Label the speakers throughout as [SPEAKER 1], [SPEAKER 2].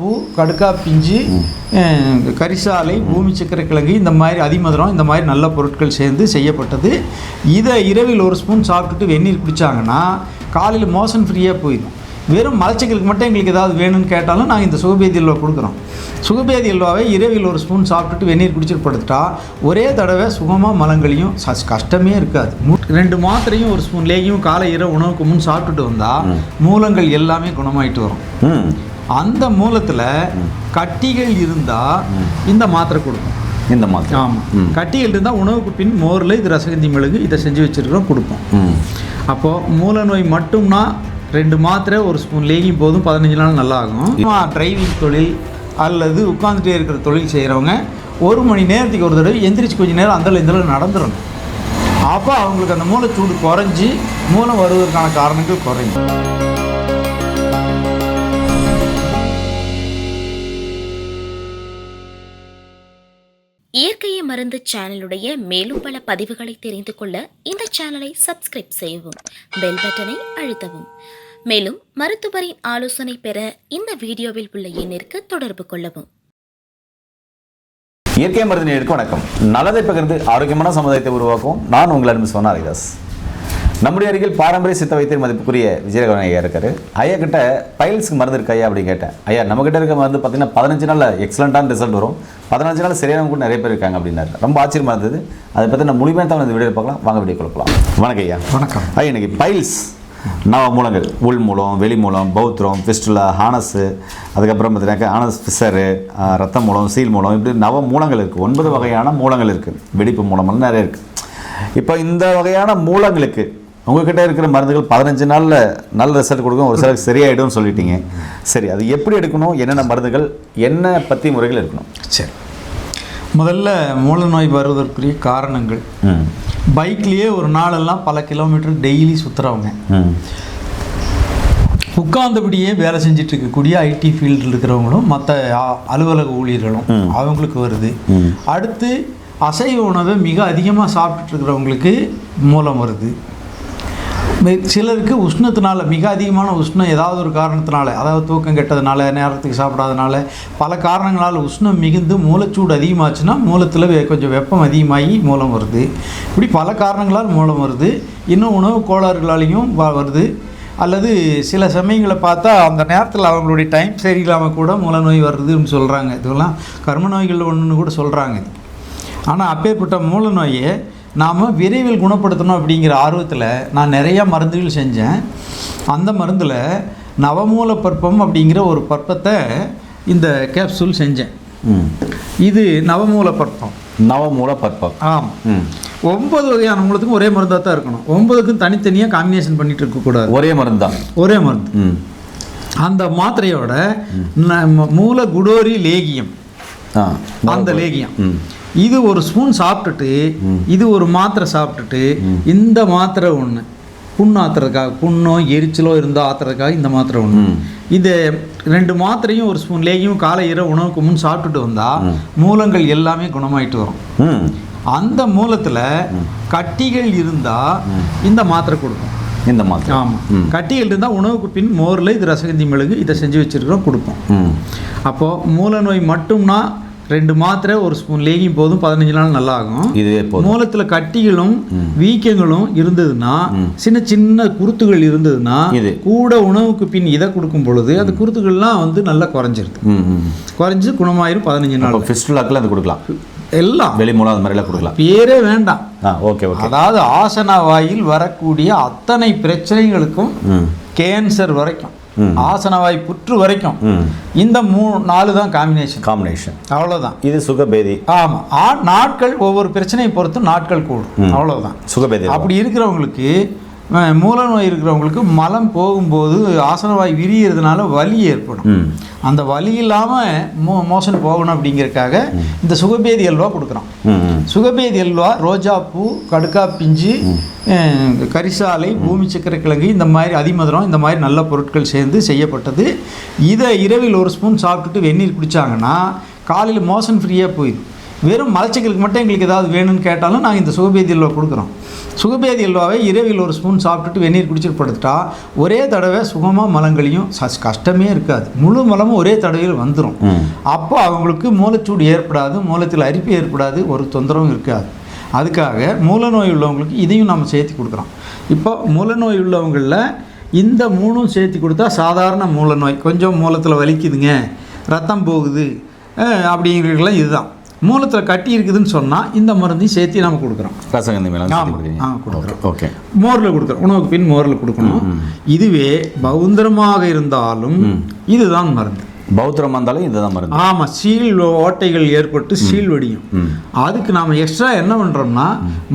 [SPEAKER 1] பூ கடுக்கா பிஞ்சு கரிசாலை பூமி சக்கரை கிழங்கு இந்த மாதிரி அதிமதுரம் இந்த மாதிரி நல்ல பொருட்கள் சேர்ந்து செய்யப்பட்டது. இதை இரவில் ஒரு ஸ்பூன் சாப்பிட்டுட்டு வெந்நீர் குடித்தாங்கன்னா காலையில் மோஷன் ஃப்ரீயாக போயிடும். வெறும் மலச்சிக்கலுக்கு மட்டும் எங்களுக்கு ஏதாவது வேணும்னு கேட்டாலும் நாங்கள் இந்த சுகபேதி அல்வா கொடுக்குறோம். சுகபேதி அல்வாவை இரவில் ஒரு ஸ்பூன் சாப்பிட்டுட்டு வெந்நீர் குடிச்சிட்டு படுத்துட்டா ஒரே தடவை சுகமாக மலங்களையும் ச- கஷ்டமே இருக்காது. ரெண்டு மாத்திரையும் ஒரு ஸ்பூன் லேகியும் காலை இரவு உணவுக்கு முன் சாப்பிட்டுட்டு வந்தால் மூலங்கள் எல்லாமே குணமாயிட்டு வரும். அந்த மூலத்தில் கட்டிகள் இருந்தால் இந்த மாத்திரை கொடுப்போம்
[SPEAKER 2] இந்த மாதிரி
[SPEAKER 1] ஆமாம் கட்டிகள் இருந்தால் உணவுக்கு பின் மோரில் இது ரசகந்தி மிளகு இதை செஞ்சு வச்சுருக்கிறோம் கொடுப்போம். அப்போது மூல நோய் மட்டும்னா ரெண்டு மாத்திரை ஒரு ஸ்பூன் லேகியும் போதும் பதினஞ்சு நாள் நல்லா ஆகும் டிரைவிங் தொழில் அல்லது உட்காந்துட்டே இருக்கிற தொழில் செய்கிறவங்க ஒரு மணி நேரத்துக்கு ஒரு தடவை எந்திரிச்சு கொஞ்சம் நேரம் அந்தல இந்த நடந்துடணும் அப்போ அவங்களுக்கு அந்த மூளைச்சூடு குறைஞ்சி மூலம் வருவதற்கான காரணங்கள் குறையும்.
[SPEAKER 3] மருந்து சேனலுடைய மேலும் பல பதிவுகளை தெரிந்து கொள்ள இந்த சேனலை சப்ஸ்கிரைப் செய்யவும் பெல் பட்டனை அழுத்தவும். மேலும் மருத்துவரின் ஆலோசனை பெற இந்த வீடியோவில் உள்ள எண்ணிற்கு தொடர்பு கொள்ளவும்.
[SPEAKER 2] இயற்கை மருந்து நேருக்கு வணக்கம். நல்லதை பகிர்ந்து ஆரோக்கியமான சமுதாயத்தை உருவாக்கும் நான் உங்கள் அன்பு சொன்ன ஹரிதாஸ் நம்முடைய அருகில் பாரம்பரிய சித்த வைத்தியர் மதிப்புக்குரிய விஜயகவன் ஐயா இருக்காரு. ஐயா கிட்ட பைல்ஸ்க்கு மருந்து இருக்கு ஐயா அப்படின்னு கேட்டேன். ஐயா நம்ம கிட்ட இருக்க மருந்து பார்த்தீங்கன்னா பதினஞ்சு நாளில் எக்ஸலண்ட்டான ரிசல்ட் வரும். பதினஞ்சு நாள் சரியான கூட நிறைய பேர் இருக்காங்க அப்படின்னாரு. ரொம்ப ஆச்சரியமா இருந்தது. அதை பற்றி நான் முழுமையாக தான் இந்த வீடியோ பார்க்கலாம். வாங்க வீடியோ கொடுக்கலாம் வணக்கம் ஐயா.
[SPEAKER 1] வணக்கம்.
[SPEAKER 2] ஐயா இன்னைக்கு பைல்ஸ் நவ மூலங்கள் உள் மூலம் வெளி மூலம் பௌத்திரம் ஃபிஸ்டுலா ஹானஸு அதுக்கப்புறம் பார்த்தீங்கன்னாக்கா ஆனஸ் ஃபிஷரு ரத்த மூலம் சீல் மூலம் இப்படி நவ மூலங்கள் இருக்குது ஒன்பது வகையான மூலங்கள் இருக்குது வெடிப்பு மூலமெல்லாம் நிறைய இருக்குது இப்போ இந்த வகையான மூலங்களுக்கு உங்ககிட்ட இருக்கிற மருந்துகள் பதினஞ்சு நாளில் நல்ல ரிசல்ட் கொடுக்கும் ஒரு சிலருக்கு சரியாயிடும்னு சொல்லிட்டீங்க. சரி அது எப்படி எடுக்கணும்? என்னென்ன மருந்துகள்? என்ன பற்றி முறைகள் எடுக்கணும்?
[SPEAKER 1] சரி. முதல்ல மூல நோய் வருவதற்குரிய காரணங்கள். பைக்லேயே ஒரு நாளெல்லாம் பல கிலோமீட்டர் டெய்லி சுற்றுறவங்க உட்கார்ந்தபடியே வேலை செஞ்சுட்டு இருக்கக்கூடிய ஐடி ஃபீல்டில் இருக்கிறவங்களும் மற்ற அலுவலக ஊழியர்களும் அவங்களுக்கு வருது. அடுத்து அசைவ உணவை மிக அதிகமாக சாப்பிட்டுட்டு இருக்கிறவங்களுக்கு மூலம் வருது. சிலருக்கு உஷ்ணத்தினால மிக அதிகமான உஷ்ணம் ஏதாவது ஒரு காரணத்தினால அதாவது தூக்கம் கெட்டதுனால நேரத்துக்கு சாப்பிடாதனால பல காரணங்களால் உஷ்ணம் மிகுந்து மூலச்சூடு அதிகமாச்சுன்னா மூலத்தில் கொஞ்சம் வெப்பம் அதிகமாகி மூலம் வருது. இப்படி பல காரணங்களால் மூலம் வருது. இன்னும் உணவு கோளாறுகளாலையும் வருது. அல்லது சில சமயங்களை பார்த்தா அந்த நேரத்தில் அவங்களுடைய டைம் சரியில்லாமல் கூட மூல நோய் வருதுன்னு சொல்கிறாங்க இதெல்லாம் கர்ம நோய்கள் ஒன்றுன்னு கூட சொல்கிறாங்க ஆனால் அப்பேற்பட்ட மூல நோயை நாம் விரைவில் குணப்படுத்தணும் அப்படிங்கிற ஆர்வத்தில் நான் நிறையா மருந்துகள் செஞ்சேன். அந்த மருந்தில் நவமூல பற்பம் அப்படிங்கிற ஒரு பற்பத்தை இந்த கேப்சூல் செஞ்சேன்.
[SPEAKER 2] ம்.
[SPEAKER 1] இது நவமூல பற்பம்.
[SPEAKER 2] நவமூல பற்பம்.
[SPEAKER 1] ஆமாம் ஒன்பது வகையான மூலத்துக்கும் ஒரே மருந்தாக தான் இருக்கணும். ஒன்பதுக்கும் தனித்தனியாக காம்பினேஷன் பண்ணிட்டு இருக்கக்கூடாது
[SPEAKER 2] ஒரே மருந்து? தான்
[SPEAKER 1] ஒரே மருந்து.
[SPEAKER 2] ம்.
[SPEAKER 1] அந்த மாத்திரையோட மூல குடோரி லேகியம். அந்த லேகியம்.
[SPEAKER 2] ம்.
[SPEAKER 1] இது ஒரு ஸ்பூன் சாப்பிட்டுட்டு இது ஒரு மாத்திரை சாப்பிட்டுட்டு இந்த மாத்திரை ஒன்று புண்ணு ஆத்துறதுக்காக புண்ணோ எரிச்சலோ இருந்தால் ஆத்துறதுக்காக இந்த மாத்திரை ஒன்று இது ரெண்டு மாத்திரையும் ஒரு ஸ்பூன் லேகியும் காலை இரவு உணவுக்கு முன் சாப்பிட்டுட்டு வந்தால் மூலங்கள் எல்லாமே குணமாயிட்டு வரும்.
[SPEAKER 2] ம்.
[SPEAKER 1] அந்த மூலத்தில் கட்டிகள் இருந்தால் இந்த மாத்திரை கொடுக்கும்.
[SPEAKER 2] இந்த மாதிரி
[SPEAKER 1] ஆமாம் கட்டிகள் இருந்தால் உணவுக்கு பின் மோரில் இது ரசகந்தி மிளகு இதை செஞ்சு வச்சுருக்கிறோம் கொடுப்போம். அப்போது மூல நோய் மட்டும்னா ரெண்டு மாத்திரை ஒரு ஸ்பூன் லேகியும் போதும் பதினஞ்சு நாள் நல்லா ஆகும்
[SPEAKER 2] இதுவே
[SPEAKER 1] மூலத்தில் கட்டிகளும் வீக்கங்களும் இருந்ததுன்னா சின்ன சின்ன குருத்துகள் இருந்ததுன்னா
[SPEAKER 2] இது.
[SPEAKER 1] கூட உணவுக்கு பின் இதை கொடுக்கும் பொழுது அந்த குருத்துகள்லாம் வந்து நல்லா குறைஞ்சிருது. குறைஞ்சு குணமாயிரும் பதினஞ்சு நாள்.
[SPEAKER 2] ஃபிஸ்டுலாக்கில் அது கொடுக்கலாம்.
[SPEAKER 1] எல்லாம்.
[SPEAKER 2] வெளி மூலம் அது மாதிரிலாம் கொடுக்கலாம்.
[SPEAKER 1] பேரே வேண்டாம்.
[SPEAKER 2] ஆ ஓகே ஓகே.
[SPEAKER 1] அதாவது ஆசன வாயில் வரக்கூடிய அத்தனை பிரச்சனைகளுக்கும் கேன்சர் வரைக்கும். ஆசனவாய் புற்று வரைக்கும் இந்த மூ நாலு தான் காம்பினேஷன்
[SPEAKER 2] காம்பினேஷன்
[SPEAKER 1] அவ்வளோதான்
[SPEAKER 2] இது சுகபேதி.
[SPEAKER 1] ஆமாம் நாட்கள் ஒவ்வொரு பிரச்சனையை பொறுத்து நாட்கள் கூடும். அவ்வளவுதான்.
[SPEAKER 2] சுகபேதி
[SPEAKER 1] அப்படி இருக்கிறவங்களுக்கு மூல நோய் இருக்கிறவங்களுக்கு மலம் போகும்போது ஆசனவாய் விரியறதுனால வலி ஏற்படும். அந்த வலி இல்லாமல் மோ மோஷன் போகணும் அப்படிங்கறதுக்காக இந்த சுகபேதி அல்வா கொடுக்குறோம். சுகபேதி அல்வா ரோஜாப்பூ கடுக்கா பிஞ்சு கரிசாலை பூமி சக்கரை கிழங்கு இந்த மாதிரி அதிமதுரம் இந்த மாதிரி நல்ல பொருட்கள் சேர்ந்து செய்யப்பட்டது. இதை இரவில் ஒரு ஸ்பூன் சாப்பிட்டுட்டு வெந்நீர் குடித்தாங்கன்னா காலையில் மோஷன் ஃப்ரீயாக போயிடும். வெறும் மலச்சிக்கலுக்கு மட்டும் எங்களுக்கு ஏதாவது வேணும்னு கேட்டாலும் நாங்கள் இந்த சுகபேதி அல்வா கொடுக்குறோம். சுகபேதி அல்வாவை இரவில் ஒரு ஸ்பூன் சாப்பிட்டுட்டு வெந்நீர் குடிச்சிட்டு படுத்துட்டா ஒரே தடவை சுகமாக மலங்களையும் ச- கஷ்டமே இருக்காது. முழு மலமும் ஒரே தடவையில் வந்துடும் அப்போ அவங்களுக்கு மூலச்சூடு ஏற்படாது மூலத்தில் அரிப்பு ஏற்படாது ஒரு தொந்தரவும் இருக்காது. அதுக்காக மூலநோய் உள்ளவங்களுக்கு இதையும் நம்ம சேர்த்து கொடுக்குறோம். இப்போ மூலநோய் உள்ளவங்களில் இந்த மூணும் சேர்த்து கொடுத்தா சாதாரண மூலநோய். கொஞ்சம் மூலத்தில் வலிக்குதுங்க ரத்தம் போகுது அப்படிங்கிறதுலாம் இதுதான். மூலத்தில் கட்டி இருக்குதுன்னு சொன்னால் இந்த மருந்தையும் சேர்த்து நம்ம கொடுக்குறோம்.
[SPEAKER 2] ரசகந்தி மேலே
[SPEAKER 1] ஆமா. ஆ, கொடுக்குறோம்.
[SPEAKER 2] ஓகே
[SPEAKER 1] மோரில் கொடுக்குறோம். உணவுக்கு பின் மோரில் கொடுக்கணும். இதுவே பௌந்தரமாக இருந்தாலும் இதுதான் மருந்து.
[SPEAKER 2] பௌத்திரம் வந்தாலும் இதுதான் மருந்து.
[SPEAKER 1] ஆமாம் சீல் ஓட்டைகள் ஏற்பட்டு சீல் வடியும். அதுக்கு நாம் எக்ஸ்ட்ரா என்ன பண்ணுறோம்னா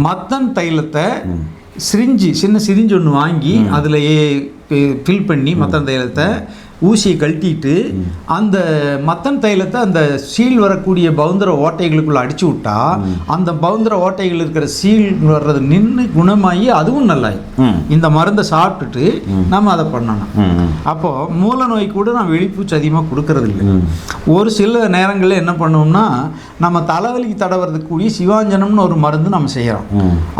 [SPEAKER 1] மத்தன் தைலத்தை சிரிஞ்சு சின்ன சிரிஞ்சு ஒன்று வாங்கி அதில் ஃபில் பண்ணி மத்தன் தைலத்தை ஊசியை கழட்டிட்டு அந்த மத்தன் தைலத்தை அந்த சீல் வரக்கூடிய பவுந்தர ஓட்டைகளுக்குள்ள அடிச்சு விட்டா அந்த பவுந்தர ஓட்டைகள் இருக்கிற சீல் வர்றது நின்று குணமாகி அதுவும் நல்லாயி. இந்த மருந்தை சாப்பிட்டுட்டு நம்ம அதை பண்ணணும். அப்போது மூல நோய் கூட நான் வெளிப்பூச்சி அதிகமாக கொடுக்கறது இல்லை. ஒரு சில நேரங்களில் என்ன பண்ணுவோம்னா நம்ம தலைவலிக்கு தடவறதுக்கூடிய சிவாஞ்சனம்னு ஒரு மருந்து நம்ம செய்கிறோம்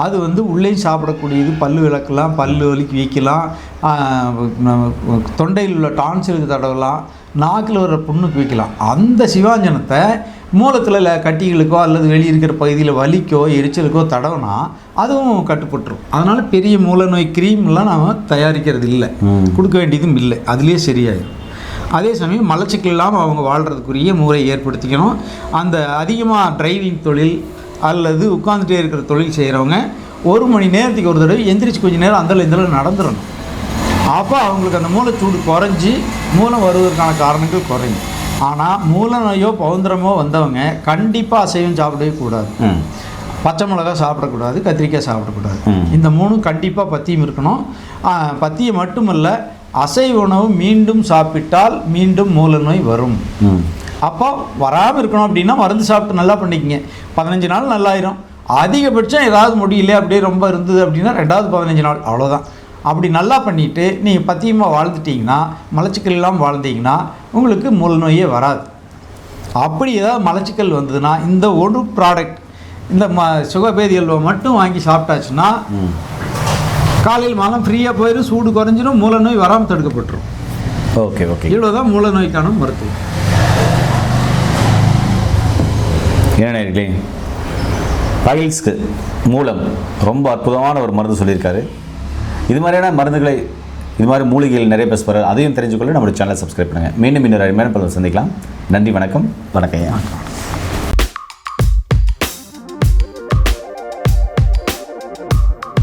[SPEAKER 1] அது வந்து உள்ளேயும் சாப்பிடக்கூடியது பல்லு விளக்கலாம் பல்லு வலிக்கு வைக்கலாம் தொண்டையில் உள்ள டான்சிலுக்கு தடவலாம் நாக்கில் வர புண்ணுக்கு வைக்கலாம். அந்த சிவாஞ்சனத்தை மூலத்தில் கட்டிகளுக்கோ அல்லது வெளியே இருக்கிற பகுதியில் வலிக்கோ எரிச்சலுக்கோ தடவினா அதுவும் கட்டுப்பட்டுரும். அதனால் பெரிய மூல நோய் க்ரீம்லாம் நாம் தயாரிக்கிறது இல்லை. கொடுக்க வேண்டியதும் இல்லை. அதுலேயே சரியாயிடும் அதே சமயம் மலச்சிக்கல் இல்லாமல் அவங்க வாழ்கிறதுக்குரிய முறை ஏற்படுத்திக்கணும். அந்த அதிகமாக டிரைவிங் தொழில் அல்லது உட்காந்துட்டே இருக்கிற தொழில் செய்கிறவங்க ஒரு மணி நேரத்துக்கு ஒரு தடவை எந்திரிச்சு கொஞ்ச நேரம் அந்தல இந்தல நடந்துடணும் அப்போ அவங்களுக்கு அந்த மூளைச்சூடு குறைஞ்சி மூலம் வருவதற்கான காரணங்கள் குறையும். ஆனால் மூல நோயோ பவுந்திரமோ வந்தவங்க கண்டிப்பாக அசைவம் சாப்பிடவே கூடாது. பச்சை மிளகா சாப்பிடக்கூடாது கத்திரிக்காய் சாப்பிடக்கூடாது. இந்த மூணும் கண்டிப்பாக பத்தியம் இருக்கணும். ஆ, பத்தியம் மட்டுமல்ல அசைவ உணவு மீண்டும் சாப்பிட்டால் மீண்டும் மூல நோய் வரும் அப்போ வராமல் இருக்கணும் அப்படின்னா மருந்து சாப்பிட்டு நல்லா பண்ணிக்கங்க. பதினஞ்சு நாள் நல்லாயிரும். அதிகபட்சம் ஏதாவது முடியல அப்படியே ரொம்ப இருந்தது அப்படின்னா ரெண்டாவது பதினஞ்சு நாள். அவ்வளோதான் அப்படி நல்லா பண்ணிவிட்டு நீங்கள் பத்தியமாக வாழ்ந்துட்டீங்கன்னா மலச்சிக்கல் இல்லாமல் வாழ்ந்தீங்கன்னா உங்களுக்கு மூல நோயே வராது. அப்படி ஏதாவது மலச்சிக்கல் வந்ததுன்னா இந்த ஒரு ப்ராடக்ட் இந்த ம சுகபேதி அல்வா மட்டும் வாங்கி சாப்பிட்டாச்சுன்னா காலையில் மலம் ஃப்ரீயாக போயிடும் சூடு குறைஞ்சிரும் மூல நோய் வராமல் தடுக்கப்பட்டுரும்.
[SPEAKER 2] Okay okay.
[SPEAKER 1] இவ்வளோதான் மூல நோய்க்கான மருத்துவம்.
[SPEAKER 2] என்ன நேர்களே? பைல்ஸ்க்கு மூலம் ரொம்ப அற்புதமான ஒரு மருந்து சொல்லியிருக்காரு. இது மாதிரியான மருந்துகளை இது மாதிரி மூலிகைகள் நிறைய பேசுவார் அதையும் தெரிஞ்சுக்கொள்ள நம்மளுடைய சேனலை சப்ஸ்கிரைப் பண்ணுங்கள் மீண்டும் இன்னொரு அருமையான பலன் சந்திக்கலாம். நன்றி வணக்கம். வணக்கம் ஐயா.